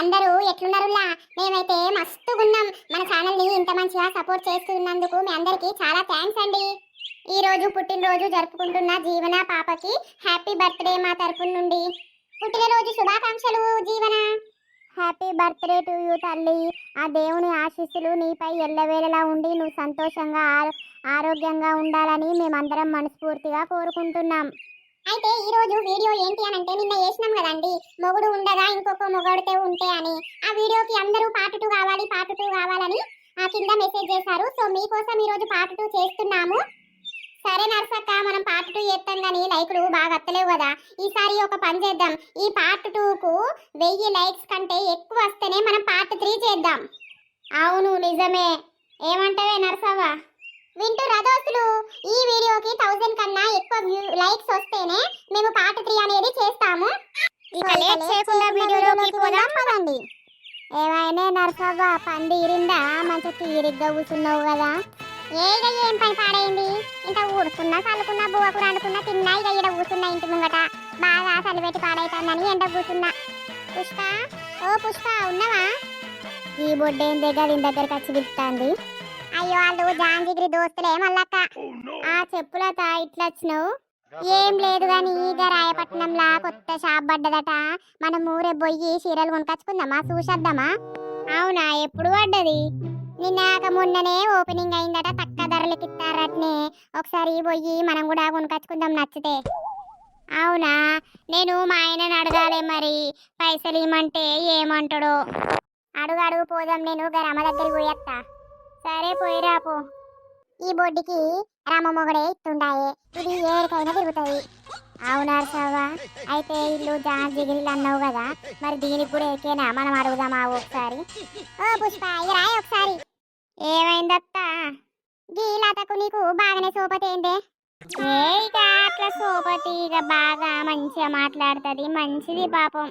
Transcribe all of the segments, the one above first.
అందరూ ఎట్లున్నారులా? మేమైతే మస్తుగున్నాం. మన ఛానల్ని ఇంత మంచిగా సపోర్ట్ చేస్తున్నందుకు మీ అందరికీ చాలా థ్యాంక్స్ అండి. ఈరోజు పుట్టినరోజు జరుపుకుంటున్న జీవన పాపకి హ్యాపీ బర్త్డే మా తరపు నుండి. పుట్టినరోజు శుభాకాంక్షలు జీవన. హ్యాపీ బర్త్డే టు యూ తల్లి. ఆ దేవుని ఆశీస్సులు నీపై ఎల్లవేళలా ఉండి నువ్వు సంతోషంగా ఆరోగ్యంగా ఉండాలని మేమందరం మనస్ఫూర్తిగా కోరుకుంటున్నాం. అయితే ఈ రోజు వీడియో ఏంటి అని అంటే నిన్న వేసినాం కదండి. మొగుడు ఉండగా ఇంకొక మొగడితే ఉంటే అని. ఆ వీడియోకి అందరూ పార్ట్ టూ కావాలి పార్ట్ టూ కావాలని ఆ కింద మెసేజ్ చేశారు. సో మీకోసం ఈరోజు పార్ట్ టూ చేస్తున్నాము. సరే నర్సక్క మనం పార్ట్ టూ చేస్తాం కానీ లైకులు బాగా అత్తలేవు కదా. ఈసారి ఒక పని చేద్దాం. ఈ పార్ట్ టూకు వెయ్యి లైక్స్ కంటే ఎక్కువ వస్తేనే మనం పార్ట్ త్రీ చేద్దాం. అవును నిజమే. ఏమంటావే నర్సవ్వ? వింటూ రథోస్తులు ఈ వీడియోకి థౌజండ్ కన్నా ఎక్కువ వ్యూ- లైక్స్ వస్తేనే మేము పార్ట్ త్రీ అనేది చేస్తాము. పదండి. ఏమైనా నర్సవ్వ పంది ఇరిందా మంచి తీరిగ్గా కూర్చున్నావు కదా. ఏగా ఏం పని పాడైంది? ఇంత ఊడుకున్నా చల్లుకున్నా బువ్వకు వండుకున్నా తిన్నా ఇక ఈడ కూర్చున్నా ఇంటి ముంగట. బాగా చలిపెట్టి పాడైతుందని ఎండ కూర్చున్నా. పుష్ప ఓ పుష్ప ఉన్నావా? ఈ బొడ్డేం దగ్గర దీని దగ్గరికి వచ్చి పిలుస్తుంది అయ్యో వాళ్ళు జాంజిగిరి దోస్తులే మల్లక్క. ఆ చెప్పులత ఇట్లా వచ్చినావు. ఏం లేదు గాని ఇక రాయపట్నంలా కొత్త షాప్ పడ్డదట. మనం ఊరే పోయి చీరలు కొనుకొచ్చుకుందామా చూసేద్దామా? అవునా ఎప్పుడు పడ్డది? నిన్నాక మొన్ననే ఓపెనింగ్ అయిందట తక్కువ ధరలకి ఇస్తారటనే ఒకసారి పోయి మనం కూడా కొనుకొచ్చుకుందాం నచ్చితే. అవునా? నేను మా ఆయనని అడగాలే మరి. పైసలు ఇమ్మంటే ఏమంటాడో? అడుగు అడుగు పోదాం నేను గరమ్మ దగ్గరికి పోయేస్తా సరే పోయిరాపో ఈ బొడ్డికి రామ ఇస్తుండాయే ఇది ఏడికైనా తిరుగుతుంది. అవునా సవా అయితే ఇల్లు జాన్ జిగిరిలు అన్నావు కదా మరి దీనికి కూడా ఎక్కేనా మనం అడుగుదామా ఒకసారి? ఓ పుష్ప ఇది రాయి ఒకసారి. ఏమైందత్త? గీలాతకు నీకు బాగానే సోపతి ఏందే? ఏ ఇక అట్లా సోపతి ఇక బాగా మంచిగా మాట్లాడుతుంది. మంచిది పాపం.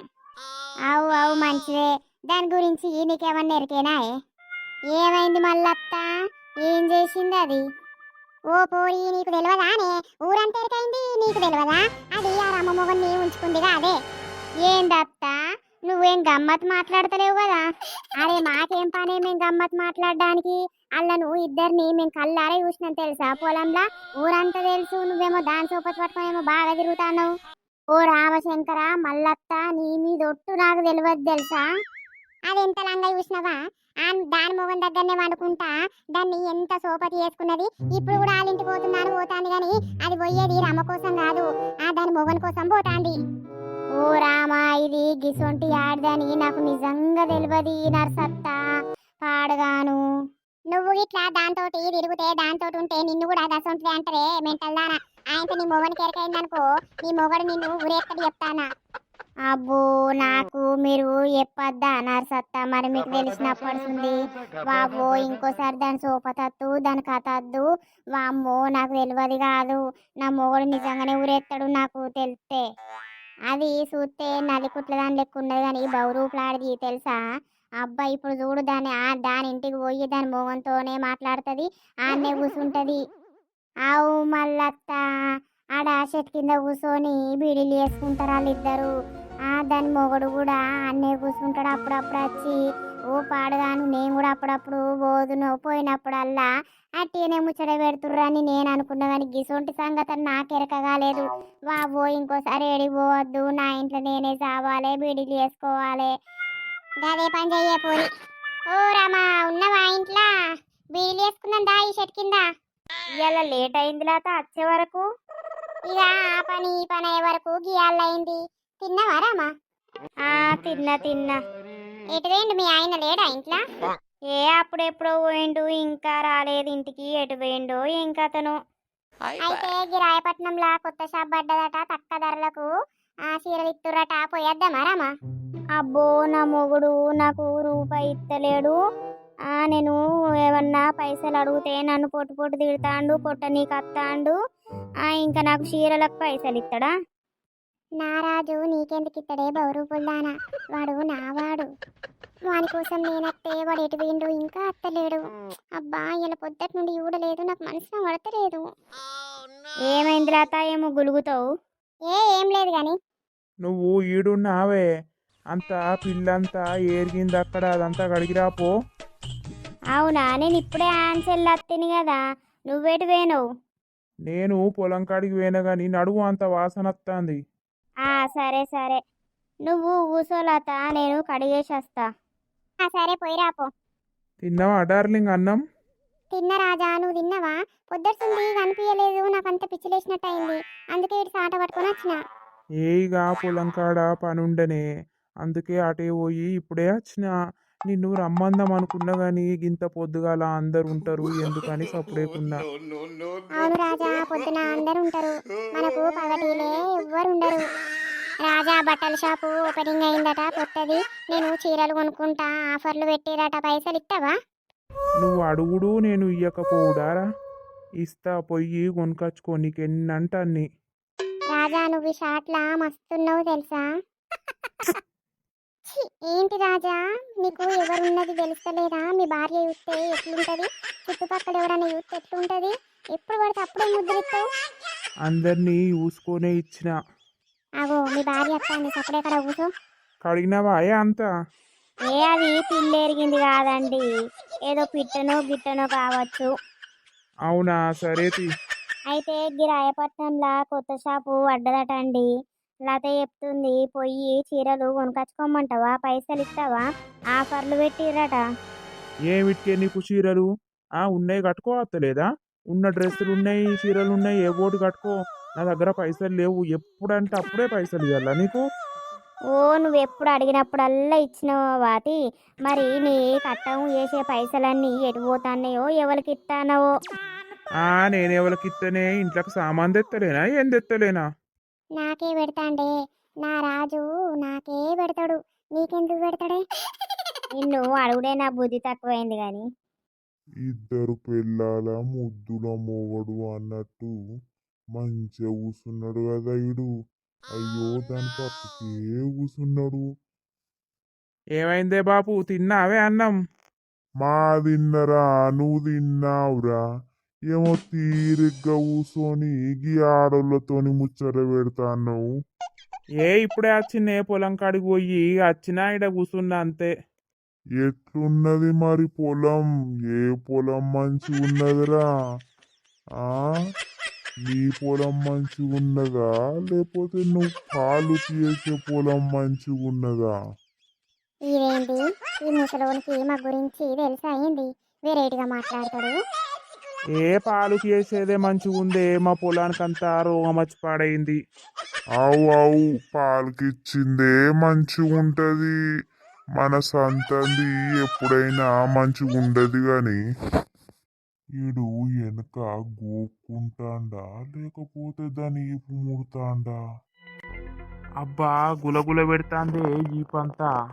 అవు అవు మంచిదే. దాని గురించి నీకేమన్నా ఎరికేనా ఏమైంది మల్లత్త? ఏం చేసింది అది? ఓ పోయి నీకు తెలియదానే ఊరంతేరికైంది నీకు తెలియదా అది ఆ రమ్మ ఉంచుకుందిగా అదే. ఏందత్త? నువ్వేం గమ్మత్ మాట్లాడతలేవు కదా? అరే మాకేం పని మేము గమ్మత్ మాట్లాడడానికి? అలా నువ్వు ఇద్దరిని మేము కళ్ళారే చూసినాం తెలుసా? పొలంలో? ఊరంతా తెలుసు నువ్వేమో దాని సోపతి పట్టుకునేమో బాగా తిరుగుతావు ఓ రామశంకర మల్లత్త నీ మీద ఒట్టు నాకు తెలియదు తెలుసా? అది ఎంత లంగా చూసినవా? ఆ దాని మొగం దగ్గరనే వండుకుంటా దాన్ని ఎంత సోపతి చేసుకున్నది ఇప్పుడు కూడా వాళ్ళింటి పోతున్నాను పోతాంది కానీ అది పోయేది రమ కోసం కాదు. ఆ దాని మొగన్ కోసం పోతాంది. ఓ రామా ఇది గిసొంటి ఆడదని నాకు నిజంగా తెలియదు నర్సత్తా. పాడగాను. నువ్వు ఇట్లా దాంతో తిరిగితే దాంతో ఉంటే నిన్ను కూడా దసొంటిది అంటారే మెంటల్ దానా. ఆయనతో నీ మొగని కెరకైందనుకో నీ మొగడు నిన్ను ఊరేస్తాడు చెప్తానా? అబ్బో నాకు మీరు చెప్పొద్దా నర్సత్త మరి మీకు తెలిసినప్పటిది బాబో ఇంకోసారి దాని సోపతత్తు దాని కథద్దు వామ్మో నాకు తెలియదు కాదు. నా మొగడు నిజంగానే ఊరెత్తాడు నాకు తెలిస్తే. అది చూస్తే నలికుట్ల దాని లెక్క ఉన్నది కానీ బౌరూపులాడిది తెలుసా? అబ్బా ఇప్పుడు చూడు దాన్ని దాని ఇంటికి పోయి దాని మొగంతోనే మాట్లాడుతుంది. ఆన్నే కూర్చుంటుంది ఆవు మల్లత్త. ఆడ చెట్టు కింద కూర్చొని బీడీలు వేసుకుంటారు వాళ్ళిద్దరు. దాని మొగడు కూడా అన్నే కూర్చుంటాడు అప్పుడప్పుడు వచ్చి ఓ పాడగాను నేను కూడా అప్పుడప్పుడు పోదును పోయినప్పుడల్లా అట్టినే ముచ్చట పెడుతుర్రు అని నేను అనుకున్నా కానీ గిసొంటి సంగతి నాకు ఎరకగాలేదు. బాబో ఇంకోసారి ఏడికి పోవద్దు నా ఇంట్లో నేనే చావాలి బీడీలు వేసుకోవాలి. అదే పని చెయ్యే పోయి ఓ రామా ఉన్నవా ఇంట్లో? బీడీలు వేసుకున్నాం దా ఈ షర్ట్ కింద. ఇవాళ లేట్ అయింది లేత వచ్చే వరకు. ఇక ఆ పని ఈ పని అయ్యే వరకు గియాలైంది తిన్నావా రామా? ఆ తిన్నా తిన్నా. ఎటువేండు మీ ఆయన లేడా ఇంట్లో? ఏ అప్పుడెప్పుడో పోయిండు ఇంకా రాలేదు ఇంటికి. ఎటు పోయిండో ఏం కథను అయితే గిరాయపట్నంలో కొత్త షాప్ పడ్డదట తక్కువ ధరలకు ఆ సీరలు ఇత్తురట పోయేద్దామా రామా? అబ్బో నా మొగుడు నాకు రూపాయి ఇత్తలేడు. నేను ఏమన్నా పైసలు అడిగితే నన్ను పొట్టు పొట్టు తిడతాండు పొట్ట నీకు అత్తాండు ఆ ఇంకా నాకు చీరలకు పైసలు ఇస్తాడా నారాజు నీకెందుకు ఇత్తడే బౌరూపుల్లానా వాడు నావాడు. వాని కోసం నేనత్తే వాడు ఎటు పోయిండు ఇంకా అత్తలేడు. అబ్బా ఇలా పొద్దుటి నుండి చూడలేదు నాకు మనసులో పడతలేదు. ఏమైంది లత ఏమో గులుగుతావు? ఏ ఏం లేదు గాని. నువ్వు ఈడున్నావే. అంతా పిల్లంతా ఏరిగింది అక్కడ అదంతా కడిగిరాపో అవునా? నేను ఇప్పుడే ఆన్సర్ అత్తిని కదా. నువ్వేటి పోయినావు? నేను పొలం కాడికి పోయినా కానీ నడువు అంత వాసన వస్తుంది ఆ సరే సరే. నువ్వు కూసోలత నేను కడిగేసి వస్తా ఆ, సరే పోయిరాపో తిన్నావా డార్లింగ్ అన్నం? తిన్న రాజా నువ్వు తిన్నవా? పొద్దుస్తుంది కనిపించలేదు నాకు అంత పిచ్చిలేసినట్టు అయింది అందుకే ఇటు సాట పట్టుకొని వచ్చిన. ఏయిగా పొలం కాడ పనుండనే. అందుకే అటే పోయి ఇప్పుడే వచ్చిన. నిన్ను రమ్మందాం అనుకున్నా కానీ గింత పొద్దుగాల అందరు ఉంటారు ఎందుకని సప్పుడేకున్నా అవును రాజా పొద్దున అందరు ఉంటారు మనకు పగటిలే ఎవ్వరు ఉండరు రాజా బట్టల షాపు ఓపెనింగ్ అయిందట కొత్తది. నేను చీరలు కొనుక్కుంటా ఆఫర్లు పెట్టిరట పైసలు ఇస్తావా నువ్వు అడుగుడు నేను ఇయ్యకపోవుడారా ఇస్తా పొయ్యి కొనుకొచ్చుకో నీకు ఎన్నంట అన్ని. రాజా నువ్వు ఈ షాట్లా మస్తున్నావు తెలుసా? ఏంటి రాజా? నీకు ఎవరున్నది తెలుస్తలేదా? మీ భార్య చూస్తే ఎట్లుంటది? చుట్టుపక్కల ఎవరైనా చూస్తే ఎట్లుంటది? ఎప్పుడు పడితే అప్పుడే ముద్రిస్తావు అందరినీ చూసుకొనే ఇచ్చిన. అగో మీ భార్య వస్తుంది సపరేక్కడ కూర్చో. కడిగినావా? ఏ అంతా? ఏ అది పిల్లేరిగింది కాదండి. ఏదో పిట్టనో గిట్టనో కావచ్చు. అవునా? సరేతి అయితే గిరాయపట్నంలో కొత్త షాపు పడ్డదట అండి లత చెప్తుంది పొయ్యి చీరలు కొనుకొచ్చుకోమంటావా? పైసలు ఇస్తావా? ఆఫర్లు పెట్టిరట ఏమిటికే నీకు చీరలు? ఆ ఉన్నాయి కట్టుకోవత్తలేదా ఉన్న డ్రెస్సులు ఉన్నాయి చీరలు ఉన్నాయి ఏ ఓటు కట్టుకో. నా దగ్గర పైసలు లేవు ఎప్పుడంటే అప్పుడే పైసలు ఇవ్వాలా నీకు? ఓ నువ్వు ఎప్పుడు అడిగినప్పుడల్లా ఇచ్చినావు వాతి? మరి నీ కట్టం చేసే పైసలన్నీ ఎటు పోతాన్నాయో ఎవరికి ఇస్తానవో ఆ నేను ఎవరికి ఇస్తేనే ఇంట్లోకి సామాన్ తెత్తలేనా? ఏం తెత్తలేనా? నాకే పెడతాండే. నా రాజు నాకే పెడతాడు. నీకెందుకు పెడతాడే? నిన్ను అడుగుడే నా బుద్ధి తక్కువైంది కానీ ఇద్దరు పిల్లల ముద్దుల మొగడు అన్నట్టు మంచిగా కూసున్నాడు కదా ఇడు. అయ్యో దాని పక్కకే కూసున్నాడు. ఏమైందే బాపు? తిన్నావే అన్నం? మా తిన్నరా? నువ్వు తిన్నావురా? ఏమో తీరిగ్గా కూసోని గీ ఆడోళ్ళతోని ముచ్చట పెడతాన్నావు. ఏ ఇప్పుడే వచ్చిందే పొలం కాడికి పోయి వచ్చినా ఇడ కూర్చున్నా అంతే. ఎట్లున్నది మరి పొలం? ఏ పొలం మంచిగా ఉన్నదిరా ఆ? నీ పొలం మంచిగా ఉన్నదా లేకపోతే నువ్వు పాలు తీసే పొలం మంచిగా ఉన్నదా ఇదేంటి ఈ ముసలోనికి మా గురించి తెలుసా ఏంది వెరైటీగా మాట్లాడతాడు. ఏ పాలు చేసేదే మంచిగా ఉందే మా పొలానికంతా రోగం వచ్చి పాడైంది. అవు అవు పాలకిచ్చిందే మంచిగా ఉంటది మన సంతంది ఎప్పుడైనా మంచిగా ఉండదు గాని. ఈడు వెనక గోక్కుంటాండా? లేకపోతే దాని ఈపు ముడతాండా? అబ్బా గులగుల పెడతాందే ఈ పంతా.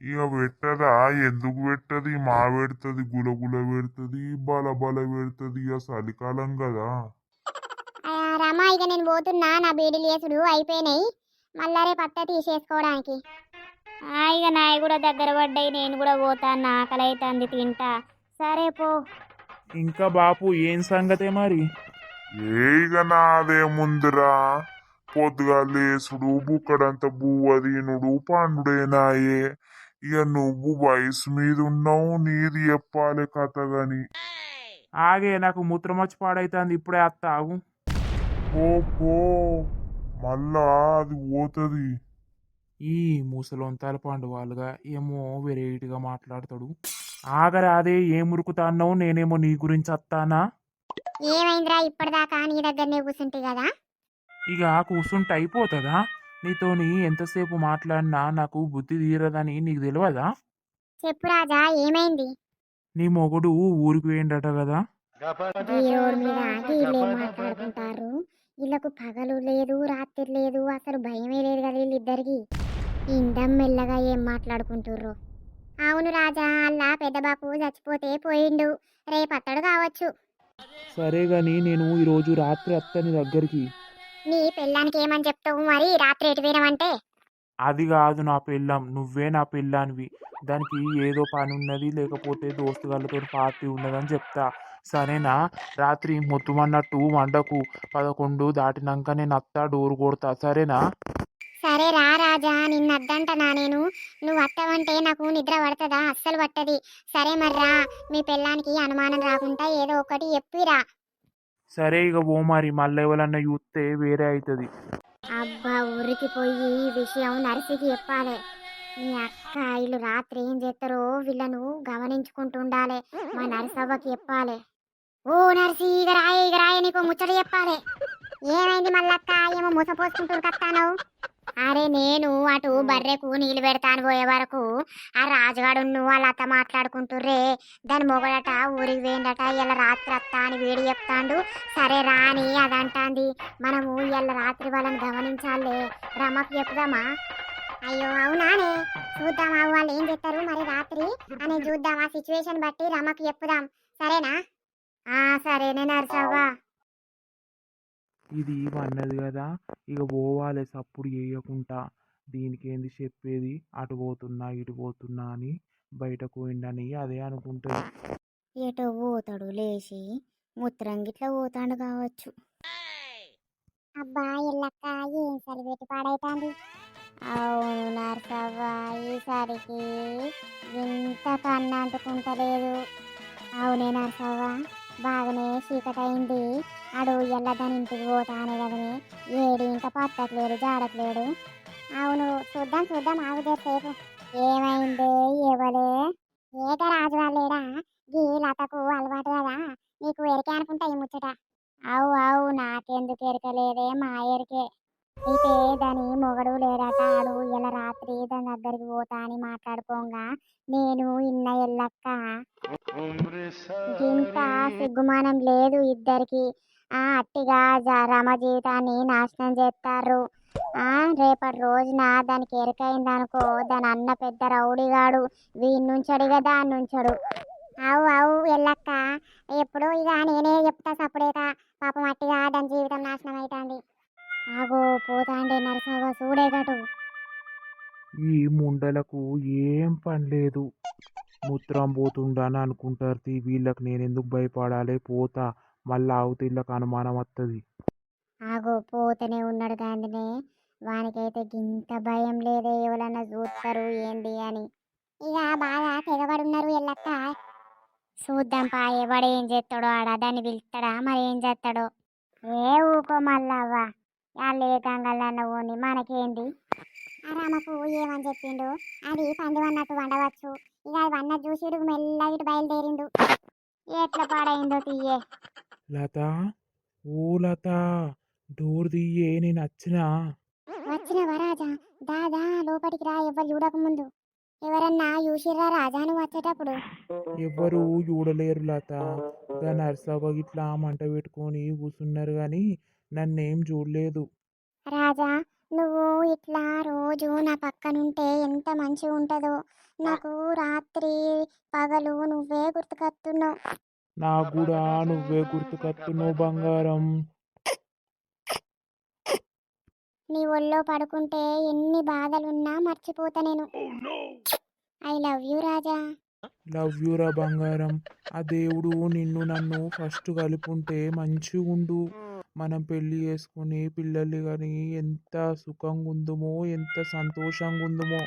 ఇక పెట్టదా? ఎందుకు పెట్టది? మా పెడుతుంది గులగుల పెడుతుంది బల బల పెడుతుంది ఇక చలికాలం కదా. రమా ఇక నేను పోతున్నా నా బీడీలు చేసుడు అయిపోయినాయి. మళ్ళా రేపు అత్త తీసేసుకోవడానికి. ఆ, ఇక నాయి కూడా దగ్గర పడ్డాయి నేను కూడా పోతాను ఆకలి అవుతుంది తింటా. సరే పో. ఇంకా బాపు ఏం సంగతే మరి? ఏ ఇక నాదేముందిరా పొద్దుగా లేసుడు బుక్కడంత బువ్వ తినుడు పండుడేనాయే ఇక నువ్వు వయసు మీద ఉన్నావు నీది చెప్పాలి కథ గాని ఆగే నాకు మూత్రం వచ్చి పాడైతుంది. ఇప్పుడే అత్త ఆగు. పో పో. మళ్ళా అది పోతుంది. ఈ ముసలోంతాల పండు వాళ్ళుగా ఏమో వెరైటీగా మాట్లాడతాడు. ఆగరాదే ఏం ఉరుకుతా అన్నావు నేనేమో నీ గురించి వస్తానా ఏమైందిరా ఇప్పటిదాకా నీ దగ్గరనే కూర్చుంటే కదా? ఇక కూర్చుంటే అయిపోతుందా? నీతోని ఎంతసేపు మాట్లాడినా నాకు బుద్ధి తీరదని నీకు తెలియదా చెప్పు రాజా ఏమైంది? నీ మొగుడు ఊరికి పోయిండట కదా? ఈ రోడ్ మీద వీళ్ళు మాట్లాడుకుంటారు? వీళ్ళకు పగలు లేదు రాత్రి లేదు అసలు భయమే లేదు కదా వీళ్ళిద్దరికి. ఇందం మెల్లగా ఏం మాట్లాడుకుంటుర్రు? అవును రాజా అల్లా పెద్ద బాపు చచ్చిపోతే పోయిండు. రేపు అత్తడు కావచ్చు. సరే గాని నేను ఈరోజు రాత్రి అత్త నీ దగ్గరికి నీ పెళ్ళానికి ఏమని చెప్తావు మరి? రాత్రి ఎటు పోయినామంటే అది కాదు నా పెళ్ళాం. నువ్వే నా పెళ్ళానివి. దానికి ఏదో పని ఉన్నది లేకపోతే దోస్తుగాళ్ళతో పార్టీ ఉన్నదని చెప్తా. సరేనా? రాత్రి మొత్తం అన్నట్టు వండకు. పదకొండు దాటినాక నేను అత్త డోర్ కొడతా. సరేనా? సరే రా రాజా. నిన్న అద్దంటనా నేను? నువ్వు వస్తావంటే నాకు నిద్ర పడుతుందా? అస్సలు పట్టది. సరే మరి రా. మీ పెళ్ళానికి అనుమానం రాకుండా ఏదో ఒకటి చెప్పిరా. సరే ఇక ఓ మరి మళ్ళీ ఎవరన్నా చూస్తే వేరే అవుతుంది అబ్బా ఊరికి పోయి ఈ విషయం నర్సికి చెప్పాలి. మీ అక్క వీళ్ళు రాత్రి ఏం చేస్తారో వీళ్ళను గమనించుకుంటుండాలి. మా నర్సవ్వకి చెప్పాలి. ఓ నర్సి ఇక రాయ ఇక రాయ నీకు ముచ్చట చెప్పాలి. ఏమైంది మళ్ళక్క ఏమో మూసపోసుకుంటూ కత్తాను అరే నేను అటు బర్రెకు నీళ్ళు పెడతాను పోయే వరకు ఆ రాజుగాడు వాళ్ళ అత్త మాట్లాడుకుంటుర్రే దాని మొగడట ఊరికి పోయిందట ఇలా రాత్రి అత్త అని వేడి చెప్తాండు. సరే రాని అదంటాంది. మనము ఇవాళ రాత్రి వాళ్ళని గమనించాలే. రమ్మకు చెప్పుదామా? అయ్యో అవునానే చూద్దాం అవు వాళ్ళు ఏం చెప్తారు మరి రాత్రి? అని చూద్దాం ఆ సిచ్యువేషన్ బట్టి రమ్మకు చెప్పుదాం. సరేనా? ఆ సరేనే నరసవ్వా. ఇది అన్నది కదా ఇక పోవాలి సప్పుడు చేయకుండా దీనికి ఏంది చెప్పేది? అటు పోతున్నా ఇటు పోతున్నా అని బయటకు పోయిండని అదే అనుకుంటుంది. ఎటో పోతాడు లేచి ముత్రం గిట్లా పోతాడు కావచ్చు. అబ్బా ఎల్లక్క ఏం సరిపెట్టి పాడైతాంది? అవును నరసవ్వ ఈసారికి ఇంత కన్ను అంటుకుంటలేదు అవునే నరసవ్వ బాగానే చీకటైంది. ఆడు ఎల్ల దాని ఇంటికి పోతానే కదనే. ఏడు ఇంకా పట్టట్లేడు జాడట్లేడు. అవును చూద్దాం చూద్దాం ఆగుదే సేపు ఏమైంది ఎవలే? ఏట రాజు వాళ్ళేడా గీ లతకు అలవాటు కదా. నీకు ఎరికే అనుకుంటా ఈ ముచ్చట. అవు అవు నాకెందుకు ఎరకలేదే మా ఎరికే. అయితే దాని మొగడు లేడట ఆడు ఇలా రాత్రి దాని దగ్గరికి పోతా అని మాట్లాడుకోగా? నేను ఇన్న ఎల్లక్క? ఇంత సిగ్గుమానం లేదు ఇద్దరికి. అట్టిగా జ- రమ జీవితాన్ని నాశనం చేస్తారు ఆ రేపటి రోజున దానికి ఎరకైందనుకో దాని అన్న పెద్ద రౌడీగాడు వీడి నుంచడు కదా దాని నుంచడు అవు అవు ఎల్లక్క ఎప్పుడు ఇక నేనే చెప్తా సప్పుడేక పాపం అట్టిగా దాని జీవితం నాశనం అవుతుంది ఆగో పోతాండే నరసవ్వ చూడేగటు ఈ ముండలకు ఏం పని లేదు. మూత్రం పోతుండని అనుకుంటారు వీళ్ళకి నేను ఎందుకు భయపడాలి పోతా. మళ్ళీ అవతీళ్ళకి అనుమానం వస్తుంది ఆగో పోతూనే ఉన్నాడు గాంధీనే. వానికైతే గింత భయం లేదే ఎవరన్నా చూస్తారు ఏంది అని. ఇక బాగా తెగబడున్నారు ఎల్లక్క. చూద్దాం పా ఎవడు ఏం చేస్తాడో ఆడ దాన్ని పిలుస్తాడా మరి ఏం చేస్తాడో ఏ ఊకో మళ్ళవ్వ వాళ్ళు ఏ గంగలన్న పోని మనకేంది రామకు ఏమని చెప్పిండు? అది పంది వన్నట్టు వండవచ్చు. ఇక అది వన్న చూసిడు మెల్లగా బయలుదేరిండు. ఎట్లా పాడైందో తీయే. లత ఓ లత డోర్ తీయే నేను వచ్చినా వచ్చిన వరాజా దాదా లోపలికి రా ఎవరు చూడక ముందు. ఎవరన్నా చూసిర్రా రాజా నువ్వు వచ్చేటప్పుడు? ఎవ్వరు చూడలేరు లత. గా నర్సవ్వ ఇట్లా మంట పెట్టుకొని కూర్చున్నారు కానీ నన్నేం చూడలేదు. రాజా నువ్వు ఇట్లా రోజు నా పక్కనుంటే ఎంత మంచిగా ఉంటుందో నాకు రాత్రి పగలు నువ్వే గుర్తుకొస్తున్నావు నాకు కూడా నువ్వే గుర్తుకత్తున్నావు బంగారం. నీ ఒళ్ళో పడుకుంటే ఎన్ని బాధలున్నా మర్చిపోతా నేను. ఐ లవ్ యూ రాజా. లవ్ యూరా బంగారం. ఆ దేవుడు నిన్ను నన్ను ఫస్ట్ కలుపుంటే మంచిగా ఉండు మనం పెళ్ళి చేసుకుని పిల్లల్ని కానీ ఎంత సుఖంగా ఉందుమో ఎంత సంతోషంగా ఉందుమో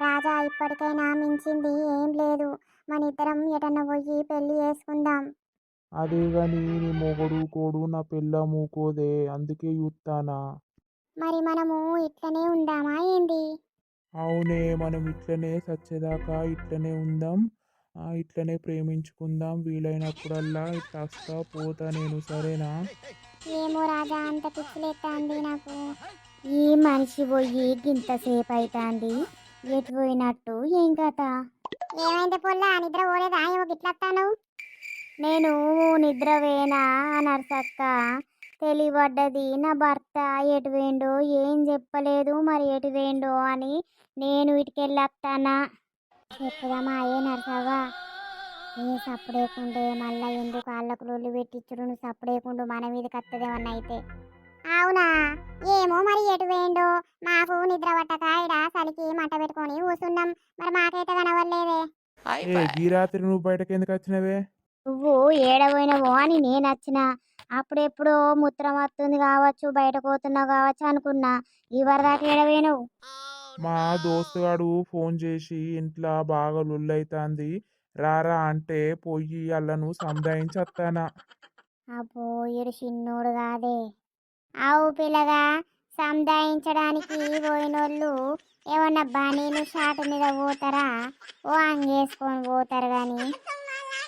రాజా ఇప్పటికైనా మించింది ఏం లేదు. మన ఇద్దరం ఎటన్నా పోయి పెళ్ళి చేసుకుందాం. అదే గాని నీ మొగడు కోడు నా పిల్ల మూకోదే అందుకే చూస్తానా మరి మనము ఇట్లనే ఉందామా ఏంది? అవునే మనం ఇట్లనే సచ్చేదాకా ఇట్లనే ఉందాం. ఆ, ఇట్లనే ప్రేమించుకుందాం. వీలైనప్పుడల్లా ఇట్లా వస్తా పోతా నేను సరేనా? ఏమో రాజా అంత పిచ్చిలేస్తుంది నాకు. ఈ మనిషి పోయి గింతసేపు అవుతుంది ఎటు పోయినట్టు? ఏం కథ? ఏమైంది పొల్లా? నిద్ర పోలేదా? ఏమో గిట్లత్తాను నేను నిద్ర వేనా నర్సక్క తెలియబడ్డది నా భర్త. ఎటు వేండో ఏం చెప్పలేదు. మరి ఎటు వేండో అని నేను ఇటుకెళ్ళొస్తానా చెప్పుదామా ఏ నర్సవ్వా ఏ సప్పుడేకుండే? మళ్ళీ ఎందుకు వాళ్ళకు లొల్లు పెట్టించుడు నువ్వు సప్పుడేకుండు? మన మీద కత్తదేమన్నా అయితే. అవునా? ఏమో మరి ఎటు వేయండో మాకు నిద్ర పట్టక ఇడ చలికి మంట పెట్టుకొని కూసున్నాం. మరి మాకైతే కనవలేదే ఏ ఈ రాత్రి నువ్వు బయటకు ఎందుకు వచ్చినవే? నువ్వు ఏడబోయినవో అని నేను వచ్చిన. అప్పుడెప్పుడో మూత్రం వస్తుంది కావచ్చు బయటకు పోతున్నావు కావచ్చు అనుకున్నా. ఇవరిదాకా ఏడబోయినవు మా దోస్తుగాడు ఫోన్ చేసి ఇంట్లో బాగా లొల్లైతాంది. రారా అంటే పోయి అల్లను సంధాయించత్తానా అబ్బో ఈడు చిన్నోడు కాదే. ఆవు పిల్లగా సంధాయించడానికి పోయినోళ్ళు ఏమన్నా బనీను షాట్ మీద పోతారా? ఓ అంగేసుకొని పోతారు కానీ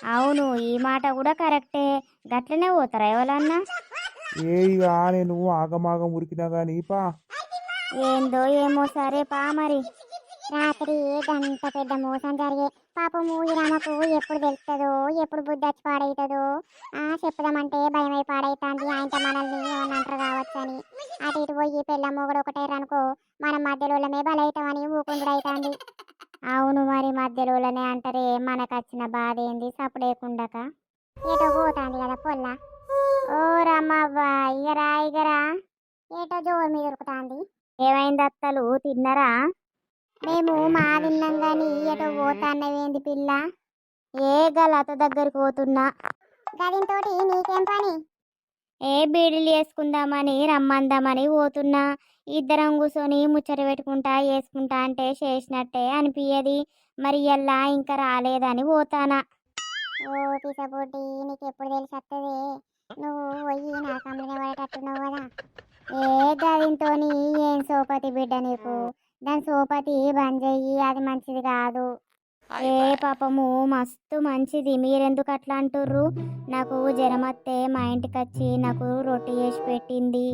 అవును ఈ మాట కూడా కరెక్టే. గట్లనే పోతారా ఎవరన్నా? ఏ ఇక నేను ఆగమాగం ఉరికినా గానీ పా. ఏందో ఏమో సరే పా మరి. రాత్రి గంట పెద్ద మోసం జరిగే పాపము ఈ రామకు ఎప్పుడు తెలుస్తుందో ఎప్పుడు బుద్ధి వచ్చి పాడవుతుందో ఆ చెప్పుదామంటే భయం అయి పాడైతుంది. ఆయనతో మనల్ని ఏమన్నా కావచ్చు అని అటు ఇటు పోయి పెళ్ళ మొగడు ఒకటేరనుకో మనం మధ్యలోనే బలవుతామని ఊకుండు అవుతుంది అవును మరి మధ్యలోనే అంటారే మనకు వచ్చిన బాధ ఏంది సపడేకుండక ఏటో పోతాంది కదా పొల్ల. ఓ రమ్మవ్వ ఇగరా ఇగరా. ఏటో జోరు మీద ఉరుకుతాంది. ఏమైంది అత్తలు తిన్నరా? మేము మా విన్నాం గాని ఏటో పోతాన్నవేంది పిల్ల? ఏ గలత దగ్గరికి పోతున్నా? గదింతోటి నీకేం పని? ఏ బీడీలు వేసుకుందామని రమ్మందామని పోతున్నా. ఇద్దరం కూర్చొని ముచ్చట పెట్టుకుంటా వేసుకుంటా అంటే చేసినట్టే అనిపించది మరి ఎల్లా ఇంకా రాలేదని పోతానా? ఓ పిసపోటి నీకు ఎప్పుడు తెలిసి వస్తుంది నువ్వు పోయి నా కమ్మిన పడేటట్టున్నావు కదా? ఏ గదింతోని ఏం సోపతి బిడ్డ నీకు? దాని సోపతి బంద్ చెయ్యి అది మంచిది కాదు. ఏ పాపము మస్తు మంచిది. మీరెందుకు అట్లా అంటుర్రు? నాకు జ్వరం వస్తే మా ఇంటికి వచ్చి నాకు రొట్టె చేసి పెట్టింది.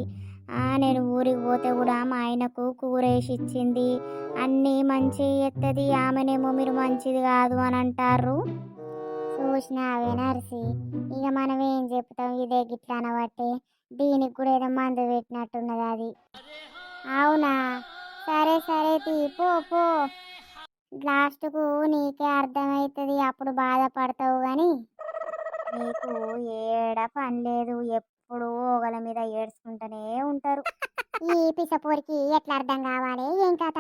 నేను ఊరికి పోతే కూడా మా ఆయనకు కూర వేసి ఇచ్చింది అన్నీ మంచి ఎత్తది. ఆమెనేమో మీరు మంచిది కాదు అని అంటారు చూసినావే నర్సి. ఇక మనం ఏం చెప్తాం? ఇదే గిట్లా అనబట్టి దీనికి కూడా ఏదో మందు పెట్టినట్టున్నది అది. అవునా? సరే సరే తీ పో పో. లాస్ట్కు నీకే అర్థమవుతుంది అప్పుడు బాధపడతావు కానీ నీకు ఏడ పని లేదు ఎప్పుడు ఒకల మీద ఏడ్చుకుంటూనే ఉంటారు. ఈ పిసపూరికి ఎట్లా అర్థం కావాలి ఏం కథ?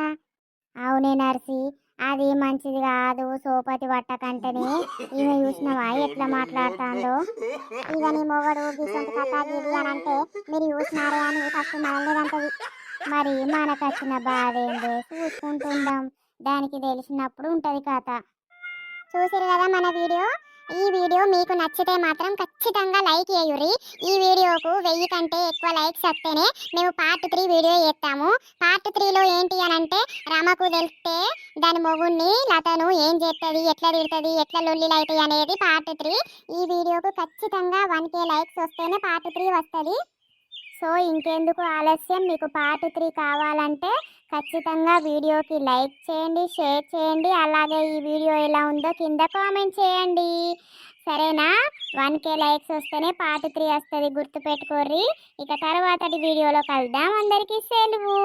అవునే నర్సి అది మంచిది కాదు సోపతి పట్టకంటేనే ఈమె చూసినవా ఎట్లా మాట్లాడుతుందో? ఇక నీ మొగడు గిసంత కథ అని అంటే మీరు చూసినారే అని ఫస్ట్ మనల్ని అంటది మరి మనకు వచ్చిన బాధ ఏంది చూసుకుంటుందాం. దానికి తెలిసినప్పుడు ఉంటుంది కథ. చూసిరు కదా మన వీడియో? ఈ వీడియో మీకు నచ్చితే మాత్రం ఖచ్చితంగా లైక్ చేయుర్రి. ఈ వీడియోకు వెయ్యి కంటే ఎక్కువ లైక్స్ వస్తేనే మేము పార్ట్ త్రీ వీడియో చేస్తాము. పార్ట్ త్రీలో ఏంటి అని అంటే రమకు తెలిస్తే దాని మొగుణ్ణి లతను ఏం చేస్తుంది ఎట్లా తిడుతుంది ఎట్లా లొల్లిలు అవుతాయి అనేది పార్ట్ త్రీ. ఈ వీడియోకు ఖచ్చితంగా వన్ కే లైక్స్ వస్తేనే పార్ట్ త్రీ వస్తుంది. సో ఇంకెందుకు ఆలస్యం? మీకు పార్ట్ త్రీ కావాలంటే ఖచ్చితంగా వీడియోకి లైక్ చేయండి షేర్ చేయండి. అలాగే ఈ వీడియో ఎలా ఉందో కింద కామెంట్ చేయండి. సరేనా? వన్ కే లైక్స్ వస్తేనే పార్ట్ త్రీ వస్తుంది. గుర్తుపెట్టుకోర్రి. ఇక తర్వాతటి వీడియోలో కలుద్దాం. అందరికీ సెలవు.